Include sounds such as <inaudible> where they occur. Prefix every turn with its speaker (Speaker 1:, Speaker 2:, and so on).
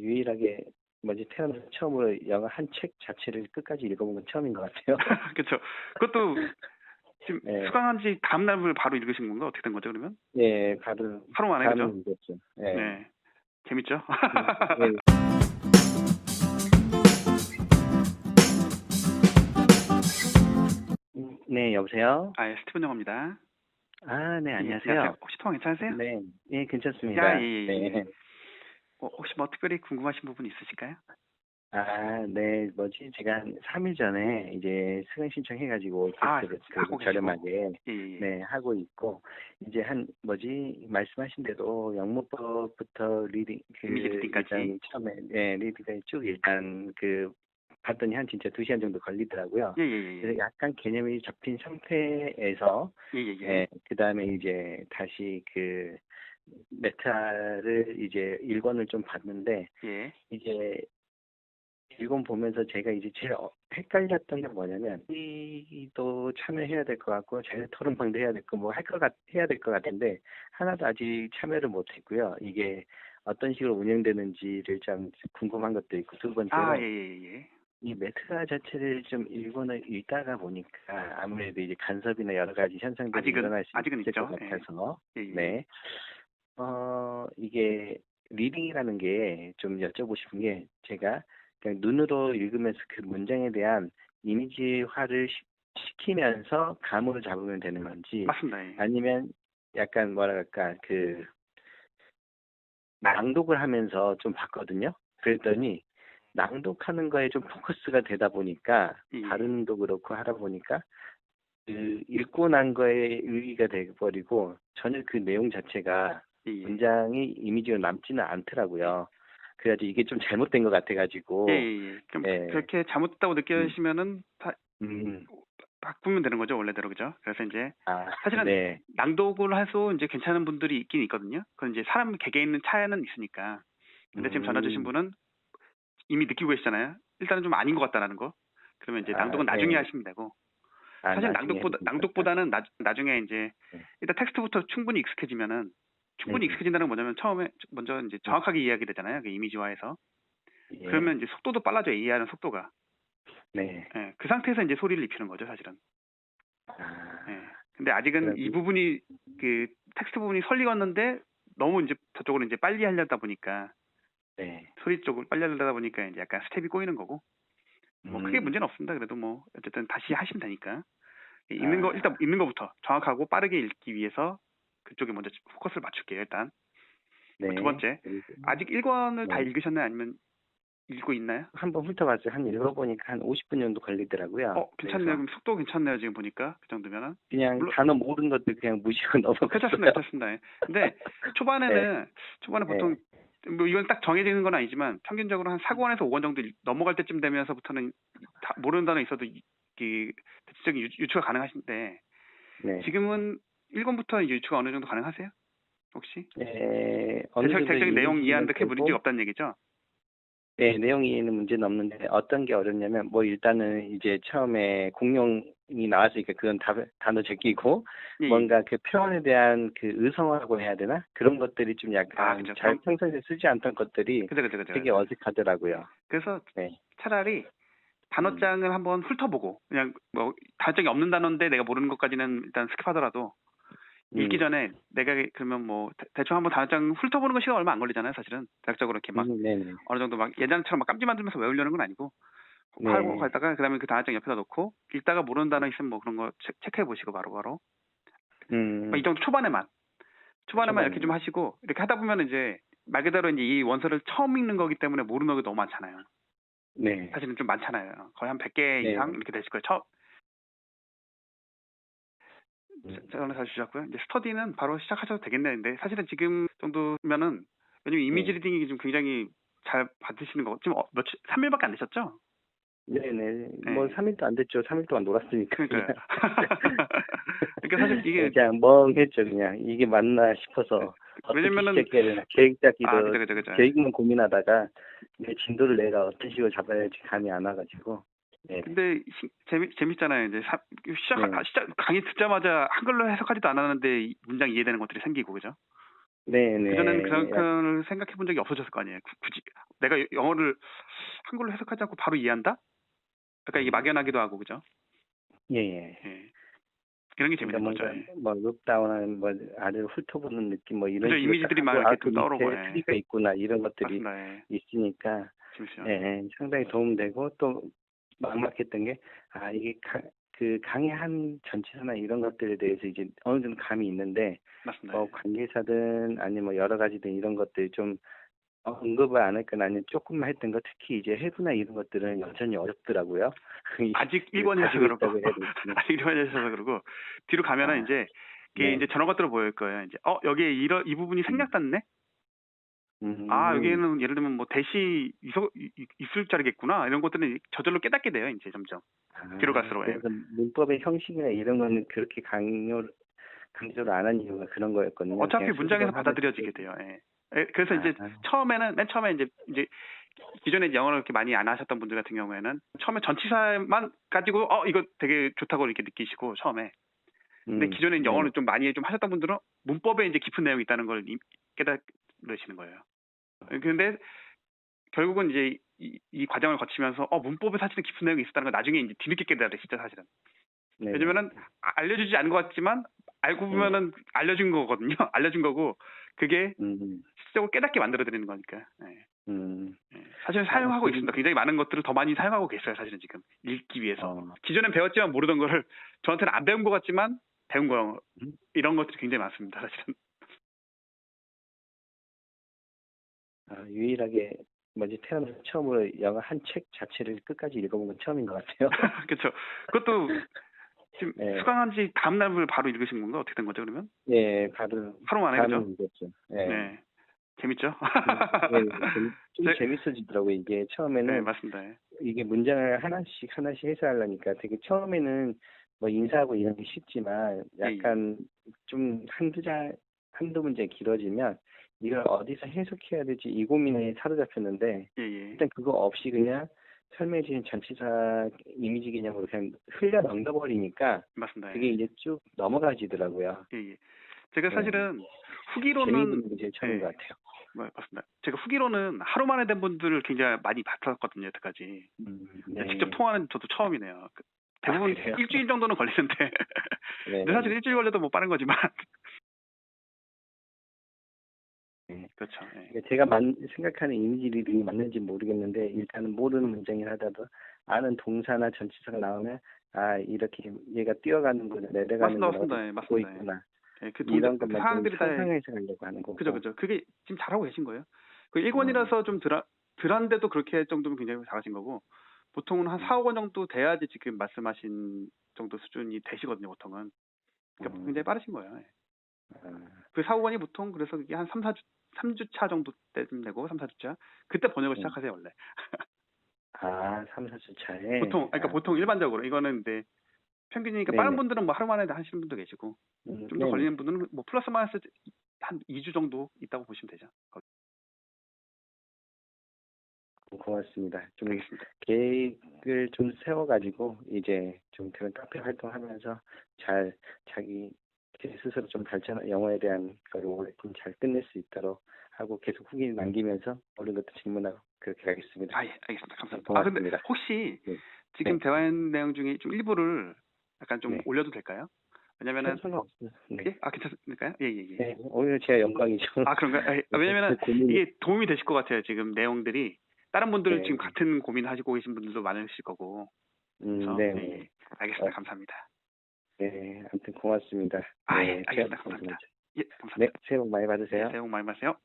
Speaker 1: 유일하게 뭐지 태어나서 처음으로 영화 한 책 자체를 끝까지 읽어본 건 처음인 것 같아요. <laughs>
Speaker 2: 그렇죠. 그것도 지금
Speaker 1: 네.
Speaker 2: 수강한 지 다음 날 바로 읽으신 건가? 어떻게 된 거죠, 그러면?
Speaker 1: 예, 바로
Speaker 2: 하루 만에 그죠?
Speaker 1: 읽었죠. 예.
Speaker 2: 네. 재밌죠?
Speaker 1: 예. <laughs> 음, 네, 여보세요?
Speaker 2: 아, 예, 스티븐 영화입니다.
Speaker 1: 아, 네,
Speaker 2: 예,
Speaker 1: 안녕하세요.
Speaker 2: 혹시 통화 괜찮으세요?
Speaker 1: 네, 예, 괜찮습니다.
Speaker 2: 야, 예, 예, 예.
Speaker 1: 네.
Speaker 2: 어, 혹시 뭐 특별히 궁금하신 부분 있으실까요?
Speaker 1: 아, 네, 뭐지, 제가 한 3일 전에 이제 수강 신청해가지고
Speaker 2: 아,
Speaker 1: 테스트를
Speaker 2: 하고
Speaker 1: 그
Speaker 2: 계시고.
Speaker 1: 저렴하게
Speaker 2: 예, 예, 예.
Speaker 1: 네, 하고 있고, 이제 한, 뭐지, 말씀하신 대로 영문법부터 리딩, 그,
Speaker 2: 이미지 리딩까지.
Speaker 1: 일단 처음에, 네, 리딩까지 쭉 일단 그, 봤더니 한 진짜 두 시간 정도 걸리더라고요.
Speaker 2: 예, 예, 예.
Speaker 1: 그래서 약간 개념이 잡힌 상태에서,
Speaker 2: 예, 예, 예.
Speaker 1: 예, 그 다음에 이제 다시 그, 메타를 이제 1권을 좀 봤는데,
Speaker 2: 예.
Speaker 1: 이제 일권 보면서 제가 이제 제일 어- 헷갈렸던 게 뭐냐면 이도 참여해야 될 것 같고 자유 토론방도 해야 될 거 뭐 할 것 같 해야 될 것 같은데 하나도 아직 참여를 못했고요. 이게 어떤 식으로 운영되는지를 좀 궁금한 것도 있고 두 번째로
Speaker 2: 아, 예, 예, 예.
Speaker 1: 이 메타 자체를 좀 일본을 읽다가 보니까 아무래도 이제 간섭이나 여러 가지 현상들이
Speaker 2: 아직은-
Speaker 1: 일어날 수
Speaker 2: 아직은
Speaker 1: 있을 것
Speaker 2: 있죠. 예.
Speaker 1: 같아서
Speaker 2: 예, 예.
Speaker 1: 네. 어, 이게 리딩이라는 게 좀 여쭤보고 싶은 게 제가 그냥 눈으로 읽으면서 그 문장에 대한 이미지화를 시, 시키면서 감으로 잡으면 되는 건지
Speaker 2: 맞습니다. 예.
Speaker 1: 아니면 약간 뭐랄까 그 낭독을 하면서 좀 봤거든요. 그랬더니 낭독하는 거에 좀 포커스가 되다 보니까
Speaker 2: 예.
Speaker 1: 발음도 그렇고 하다 보니까 그 읽고 난 거에 의의가 돼버리고 전혀 그 내용 자체가
Speaker 2: 예, 예.
Speaker 1: 문장이 이미지로 남지는 않더라고요. 그래가지고 이게 좀 잘못된 것 같아가지고
Speaker 2: 예, 예, 예. 그럼
Speaker 1: 예.
Speaker 2: 그렇게 잘못됐다고 느끼시면은 다
Speaker 1: 음,
Speaker 2: 바꾸면 되는 거죠, 원래대로 그죠? 그래서 이제
Speaker 1: 아,
Speaker 2: 사실은
Speaker 1: 네,
Speaker 2: 낭독을 해서 이제 괜찮은 분들이 있긴 있거든요. 그건 이제 사람 개개인은 차이는 있으니까. 근데 지금 전화 주신
Speaker 1: 음.
Speaker 2: 분은 이미 느끼고 계시잖아요. 일단은 좀 아닌 것 같다라는 거. 그러면 이제
Speaker 1: 아,
Speaker 2: 낭독은 나중에
Speaker 1: 네.
Speaker 2: 하시면 되고.
Speaker 1: 아,
Speaker 2: 사실
Speaker 1: 나중에
Speaker 2: 낭독보다. 낭독보다는 나, 나중에 이제
Speaker 1: 네.
Speaker 2: 일단 텍스트부터 충분히 익숙해지면은 충분히
Speaker 1: 네.
Speaker 2: 익숙해진다는 건 뭐냐면 처음에 먼저 이제 정확하게 이해하게 되잖아요. 그 이미지화해서.
Speaker 1: 예,
Speaker 2: 그러면 이제 속도도 빨라져요. 이해하는 속도가.
Speaker 1: 네,
Speaker 2: 예, 그 상태에서 이제 소리를 입히는 거죠, 사실은.
Speaker 1: 아,
Speaker 2: 예. 근데 아직은
Speaker 1: 그래도-
Speaker 2: 이 부분이 그 텍스트 부분이 설리었는데 너무 이제 저쪽으로 이제 빨리 하려다 보니까
Speaker 1: 네,
Speaker 2: 소리 쪽을 빨리 하려다 보니까 이제 약간 스텝이 꼬이는 거고 뭐 크게
Speaker 1: 음,
Speaker 2: 문제는 없습니다. 그래도 뭐 어쨌든 다시 하시면 되니까 읽는 거
Speaker 1: 아.
Speaker 2: 일단 읽는 거부터 정확하고 빠르게 읽기 위해서 그쪽에 먼저 포커스를 맞출게요. 일단
Speaker 1: 네.
Speaker 2: 두 번째. 아직 1권을 다
Speaker 1: 네.
Speaker 2: 읽으셨나요? 아니면 읽고 있나요?
Speaker 1: 한번 훑어봤어요. 한 읽어보니까 한 50분 정도 걸리더라고요.
Speaker 2: 어 괜찮네요.
Speaker 1: 그래서
Speaker 2: 그럼 속도 괜찮네요. 지금 보니까 그 정도면은
Speaker 1: 그냥
Speaker 2: 물론-
Speaker 1: 단어 모든 것들 그냥 무시하고 <laughs> 넘어갔어요.
Speaker 2: 괜찮습니다. 괜찮습니다. 예. 근데 초반에는 <laughs> 초반에
Speaker 1: 네.
Speaker 2: 보통 뭐 이건 딱 정해지는 건 아니지만 평균적으로 한 4권에서 5권 정도 읽- 넘어갈 때쯤 되면서부터는 다 모르는 단어 있어도 이- 그 대체적인 유- 유추가 가능하신데
Speaker 1: 네.
Speaker 2: 지금은 1권부터 유추가 어느 정도 가능하세요? 혹시?
Speaker 1: 네,
Speaker 2: 대략- 대략적인 내용 이해하는데
Speaker 1: 되고,
Speaker 2: 문제가 없다는 얘기죠?
Speaker 1: 네, 내용 이해는 문제는 없는데 어떤 게 어렵냐면 뭐 일단은 이제 처음에 공룡이 나왔으니까 그건 다, 단어 제끼고
Speaker 2: 예, 예.
Speaker 1: 뭔가 그 표현에 대한 그 의성어라고 해야 되나 그런 것들이 좀 약간
Speaker 2: 아, 그죠.
Speaker 1: 잘 평소에 쓰지 않던 것들이
Speaker 2: 그죠, 그죠, 그죠.
Speaker 1: 되게 어색하더라고요.
Speaker 2: 그래서
Speaker 1: 네.
Speaker 2: 차라리 단어장을 한번 훑어보고 그냥 뭐 단어장이 없는 단어인데 내가 모르는 것까지는 일단 스킵하더라도 읽기
Speaker 1: 음.
Speaker 2: 전에 내가 그러면 뭐 대- 대충 한번 단어장 훑어보는 건 시간 얼마 안 걸리잖아요 사실은 대략적으로 이렇게 막
Speaker 1: 음.
Speaker 2: 어느 정도 막 예전처럼 막 깜지 만들면서 외우려는 건 아니고
Speaker 1: 네.
Speaker 2: 하고 갔다가 그다음에 그 단어장 옆에다 놓고 읽다가 모르는 단어 있으면 뭐 그런 거 체, 체크해 보시고 바로바로
Speaker 1: 음,
Speaker 2: 이 정도 초반에만 초반에만 이렇게
Speaker 1: 초반에만.
Speaker 2: 좀 하시고 이렇게 하다 보면 이제 말 그대로 이제 이 원서를 처음 읽는 거기 때문에 모르는 게 너무 많잖아요.
Speaker 1: 네.
Speaker 2: 사실은 좀 많잖아요. 거의 한 100개
Speaker 1: 네.
Speaker 2: 이상 이렇게 되실 거예요. 음. 전화 잘 주셨고요. 이제 스터디는 바로 시작하셔도 되겠는데 사실은 지금 정도면은 왜냐면 이미지
Speaker 1: 네.
Speaker 2: 리딩이 좀 굉장히 잘 받으시는 거 지금 어, 며칠 3일밖에 안 되셨죠?
Speaker 1: 네네.
Speaker 2: 네.
Speaker 1: 뭐 3일도 안 됐죠. 3일 동안 놀았으니까.
Speaker 2: 그러니까요. <laughs> 그러니까 사실 이게
Speaker 1: 그냥 멍했죠. 그냥 이게 맞나 싶어서
Speaker 2: 왜냐면은-
Speaker 1: 되나 계획 짜기도
Speaker 2: 아 그죠 그죠 그죠.
Speaker 1: 계획만 고민하다가 내 진도를 내가 어떤 식으로 잡아야 할지 감이 안 와가지고. 네.
Speaker 2: 근데 시- 재미 재밌잖아요. 이제 사, 시작
Speaker 1: 네.
Speaker 2: 아, 시작 강의 듣자마자 한글로 해석하지도 않았는데 이 문장 이해되는 것들이 생기고 그죠?
Speaker 1: 네 네.
Speaker 2: 그전에는 그런 걸 생각해 본 적이 없어졌을 거 아니에요. 구- 굳이 내가 영어를 한글로 해석하지 않고 바로 이해한다? 약간 이게 막연하기도 하고 그죠?
Speaker 1: 예, 예.
Speaker 2: 예. 이런 게 재밌는
Speaker 1: 그러니까
Speaker 2: 거죠. 예.
Speaker 1: 뭐 룩다운한 뭐 아래를 훑어보는 느낌 뭐 이런
Speaker 2: 그죠,
Speaker 1: 식으로
Speaker 2: 이미지들이 딱막 이렇게
Speaker 1: 아,
Speaker 2: 떠오르고, 예.
Speaker 1: 트리가 있구나 이런 것들이
Speaker 2: 맞습니다. 예.
Speaker 1: 있으니까
Speaker 2: 재밌어요.
Speaker 1: 예, 예, 상당히 도움되고 또 막막했던 게 아 이게 가, 그 강의 한 전체나 이런 것들에 대해서 이제 어느 정도 감이 있는데
Speaker 2: 맞습니다.
Speaker 1: 뭐
Speaker 2: 예.
Speaker 1: 관계사든 아니면 뭐 여러 가지든 이런 것들 좀 어, 언급을 안 할건 아니면 조금만 했던 거 특히 이제 해부나 이런 것들은 여전히 어렵더라고요. <laughs>
Speaker 2: 아직
Speaker 1: 그
Speaker 2: 1번이라서
Speaker 1: 가지고
Speaker 2: 그러고
Speaker 1: 있다고 해야 되지. <laughs>
Speaker 2: 아직 1번이라서 그러고 뒤로 가면은
Speaker 1: 아,
Speaker 2: 이제 이게
Speaker 1: 네.
Speaker 2: 이제 저런 것들로 보일 거예요. 이제 어 여기에 이러, 이 부분이 생략 닿네.
Speaker 1: 음,
Speaker 2: 아 여기에는 예를 들면 뭐 대시 있어, 이- 이- 있을 자리겠구나 이런 것들은 저절로 깨닫게 돼요. 이제 점점.
Speaker 1: 아,
Speaker 2: 뒤로 갈수록, 예.
Speaker 1: 그래서 문법의 형식이나 이런 거는 그렇게 강요 강조를 안 한 이유가 그런 거였거든요.
Speaker 2: 어차피
Speaker 1: 그냥
Speaker 2: 문장에서 받아들여지게. 돼요. 예. 예, 그래서 이제
Speaker 1: 아,
Speaker 2: 처음에는 맨 처음에 이제 이제 기존에 영어를 그렇게 많이 안 하셨던 분들 같은 경우에는 처음에 전치사만 가지고 어 이거 되게 좋다고 이렇게 느끼시고 처음에 근데
Speaker 1: 음,
Speaker 2: 기존에 이제
Speaker 1: 네.
Speaker 2: 영어를 좀 많이 좀 하셨던 분들은 문법에 이제 깊은 내용이 있다는 걸 이- 깨달으시는 거예요. 근데 결국은 이제 이, 이 과정을 거치면서 어 문법에 사실은 깊은 내용이 있었다는 걸 나중에 이제 뒤늦게 깨달으시죠 사실은.
Speaker 1: 네.
Speaker 2: 왜냐면은 아- 알려주지 않은 것 같지만 알고 보면은 알려준 거거든요. <laughs> 알려준 거고 그게
Speaker 1: 음,
Speaker 2: 실제로 깨닫게 만들어 드리는 거니까. 예.
Speaker 1: 음,
Speaker 2: 예. 사실은
Speaker 1: 아,
Speaker 2: 사용하고
Speaker 1: 그-
Speaker 2: 있습니다. 굉장히 많은 것들을 더 많이 사용하고 계세요. 사실은 지금 읽기 위해서.
Speaker 1: 어,
Speaker 2: 기존엔 배웠지만 모르던 거를 저한테는 안 배운 것 같지만 배운 거
Speaker 1: 음.
Speaker 2: 이런 것들이 굉장히 많습니다. 사실은.
Speaker 1: 유일하게 뭐지 태어나서 처음으로 영어 한책 자체를 끝까지 읽어본 건 처음인 것 같아요. <laughs>
Speaker 2: 그렇죠. 그것도 지금
Speaker 1: 네.
Speaker 2: 수강한 지 다음 날을 바로 읽으신 건가? 어떻게 된 거죠? 그러면
Speaker 1: 예, 바로
Speaker 2: 하루 만에 그죠?
Speaker 1: 읽었죠. 예.
Speaker 2: 네. 재밌죠?
Speaker 1: 예, 좀, 좀
Speaker 2: 제-
Speaker 1: 재밌어지더라고요. 이게 처음에는
Speaker 2: 네, 맞습니다. 예.
Speaker 1: 이게 문장을 하나씩 하나씩 해석하려니까 되게 처음에는 뭐 인사하고 이런 게 쉽지만
Speaker 2: 예,
Speaker 1: 약간 좀 한두 자 한두 문제 길어지면 이걸 어디서 해석해야 될지 이 고민에 사로잡혔는데
Speaker 2: 예, 예.
Speaker 1: 일단 그거 없이 그냥 설명해 주신 전치사 이미지 개념으로 그냥 흘려 넘겨버리니까
Speaker 2: 맞습니다. 예.
Speaker 1: 그게 이제 쭉 넘어가지더라고요.
Speaker 2: 예, 예. 제가
Speaker 1: 네.
Speaker 2: 사실은 후기로는
Speaker 1: 재미있는 게 제일 처음인
Speaker 2: 네.
Speaker 1: 것 같아요.
Speaker 2: 뭐, 맞습니다. 제가 후기로는 하루 만에 된 분들을 굉장히 많이 봤었거든요, 여태까지.
Speaker 1: 음, 네.
Speaker 2: 직접 통화는 저도 처음이네요. 그 대부분
Speaker 1: 아?
Speaker 2: 일주일 정도는 걸리는데.
Speaker 1: 네.
Speaker 2: 사실 일주일 걸려도 뭐 빠른 거지만.
Speaker 1: 네.
Speaker 2: 그렇죠. 예.
Speaker 1: 그러니까 제가 만, 생각하는 이미지들이 맞는지 모르겠는데 일단은 모르는 문장이라 하더라도 아는 동사나 전치사가 나오면 아 이렇게 얘가 뛰어가는구나 내려가는
Speaker 2: 맞습니다,
Speaker 1: 구나
Speaker 2: 맞습니다. 예. 예.
Speaker 1: 있구나
Speaker 2: 예, 그
Speaker 1: 이런
Speaker 2: 그
Speaker 1: 것만 좀
Speaker 2: 상황들이 다
Speaker 1: 상상해서 가려고 하는 거고
Speaker 2: 그죠, 그죠. 그게 지금 잘하고 계신 거예요. 그
Speaker 1: 음.
Speaker 2: 1권이라서 좀 덜, 덜한데도 그렇게 할 정도면 굉장히 잘하신 거고, 보통은 한
Speaker 1: 음.
Speaker 2: 4, 5권 정도 돼야지 지금 말씀하신 정도 수준이 되시거든요, 보통은. 그러니까
Speaker 1: 음.
Speaker 2: 굉장히 빠르신 거예요. 예.
Speaker 1: 아,
Speaker 2: 그 4, 5권이 보통 그래서 그게 한 3, 4주, 3주차 정도 때쯤 되고, 3, 4주차. 그때 번역을
Speaker 1: 음.
Speaker 2: 시작하세요, 원래.
Speaker 1: 아 3, 4주 차에
Speaker 2: 보통, 그러니까
Speaker 1: 아,
Speaker 2: 보통 일반적으로. 이거는 이제 평균이니까
Speaker 1: 네네.
Speaker 2: 빠른 분들은 뭐 하루 만에 하시는 분도 계시고,
Speaker 1: 음,
Speaker 2: 좀더
Speaker 1: 네네.
Speaker 2: 걸리는 분들은 뭐 플러스 마이너스 한 2주 정도 있다고 보시면 되죠.
Speaker 1: 고맙습니다 좀
Speaker 2: 알겠습니다.
Speaker 1: 계획을 좀 세워가지고 이제 좀 그런 카페 활동하면서 잘 자기 스스로 좀 발전 영어에 대한 걸 올해 좀잘 끝낼 수 있도록 하고 계속 후기 남기면서 모든 것도 질문하고 그렇게 가겠습니다.
Speaker 2: 아, 예, 알겠습니다. 감사합니다. 아, 근데
Speaker 1: 고맙습니다.
Speaker 2: 혹시
Speaker 1: 네.
Speaker 2: 지금
Speaker 1: 네.
Speaker 2: 대화한 내용 중에 좀 일부를 약간 좀
Speaker 1: 네.
Speaker 2: 올려도 될까요? 왜냐면은
Speaker 1: 상관없어요. 네.
Speaker 2: 예? 아 괜찮습니까요? 예, 예, 예.
Speaker 1: 네, 오늘 제가 영광이죠.
Speaker 2: 아 그런가 요? 아, 예. 아, 왜냐면은
Speaker 1: 그
Speaker 2: 이게 도움이 되실 것 같아요. 지금 내용들이 다른 분들
Speaker 1: 네.
Speaker 2: 지금 같은 고민 하시고 계신 분들도 많으실 거고.
Speaker 1: 음, 네,
Speaker 2: 예,
Speaker 1: 네.
Speaker 2: 예. 알겠습니다.
Speaker 1: 어.
Speaker 2: 감사합니다.
Speaker 1: 네, 아무튼 고맙습니다.
Speaker 2: 아,
Speaker 1: 네,
Speaker 2: 예, 알겠습니다. 감사합니다.
Speaker 1: 감사합니다.
Speaker 2: 예,
Speaker 1: 네,
Speaker 2: 감사합니다.
Speaker 1: 새해 복 많이 받으세요.
Speaker 2: 새해 복 많이 받으세요.